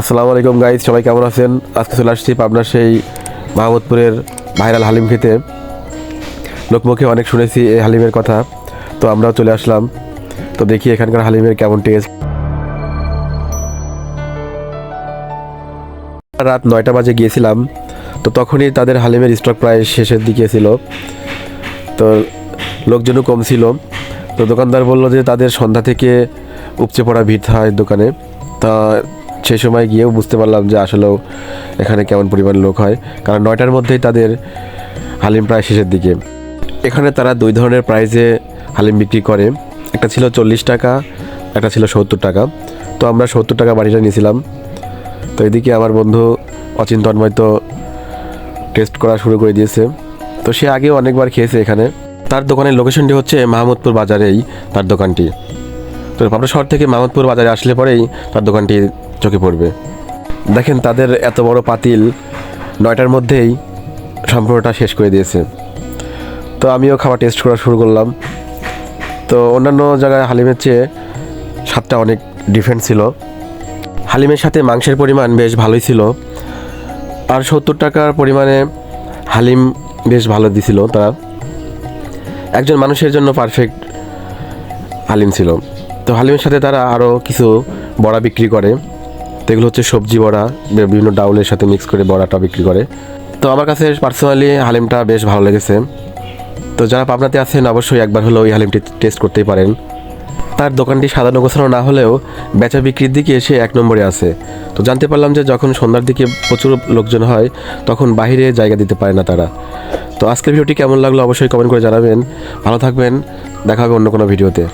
আসসালামু আলাইকুম গাইজ, সবাই কেমন আছেন? আজকে চলে আসছি পাবনার সেই মাহমুদপুরের ভাইরাল হালিম খেতে। লোকমুখে অনেক শুনেছি এই হালিমের কথা, তো আমরাও চলে আসলাম। তো দেখি এখানকার হালিমের কেমন টেস্ট রাত নয়টা বাজে গিয়েছিলাম, তো তখনই তাদের হালিমের স্টক প্রায় শেষের দিকে ছিল। তো লোকজনও কম ছিল, তো দোকানদার বলল যে তাদের সন্ধ্যা থেকে উপচে পড়া ভিড় হয় দোকানে। তা সেই সময় গিয়েও বুঝতে পারলাম যে আসলেও এখানে কেমন পরিমাণ লোক হয়। কারণ নয়টার মধ্যেই তাদের হালিম প্রায় শেষের দিকে। এখানে তারা দুই ধরনের প্রাইজে হালিম বিক্রি করে। একটা ছিল চল্লিশ টাকা, একটা ছিল সত্তর টাকা। তো আমরা সত্তর টাকা বাড়িটা নিয়েছিলাম। তো এদিকে আমার বন্ধু অচিন্তনময় তো টেস্ট করা শুরু করে দিয়েছে। তো সে আগেও অনেকবার খেয়েছে এখানে। তার দোকানের লোকেশনটি হচ্ছে মাহমুদপুর বাজারেই তার দোকানটি। তো পাবনা শহর থেকে মাহমুদপুর বাজারে আসলে পরেই তার দোকানটি চোখে পড়বে। দেখেন তাদের এত বড় পাতিল নয়টার মধ্যেই সম্পূর্ণটা শেষ করে দিয়েছে। তো আমিও খাবার টেস্ট করা শুরু করলাম। তো অন্যান্য জায়গায় হালিমের চেয়ে স্বাদটা অনেক ডিফারেন্ট ছিল। হালিমের সাথে মাংসের পরিমাণ বেশ ভালোই ছিল। আর সত্তর টাকার পরিমাণে হালিম বেশ ভালো দিছিল তারা। একজন মানুষের জন্য পারফেক্ট হালিম ছিল। তো হালিমের সাথে তারা আরও কিছু বড়া বিক্রি করে। তো এগুলো হচ্ছে সবজি বড়া বিভিন্ন ডাউলের সাথে মিক্স করে বড়াটা বিক্রি করে। তো আমার কাছে পার্সোনালি হালিমটা বেশ ভালো লেগেছে। তো যারা পাবনাতে আছেন, অবশ্যই একবার হলেও ওই হালিমটি টেস্ট করতেই পারেন। তার দোকানটি সাজানো গোছানো না হলেও বেচা বিক্রির দিকে এসে এক নম্বরে আছে। তো জানতে পারলাম যে যখন সন্ধ্যার দিকে প্রচুর লোকজন হয়, তখন বাইরে জায়গা দিতে পারে না তারা। তো আজকের ভিডিওটি কেমন লাগল অবশ্যই কমেন্ট করে জানাবেন। ভালো থাকবেন, দেখা হবে অন্য কোনো ভিডিওতে।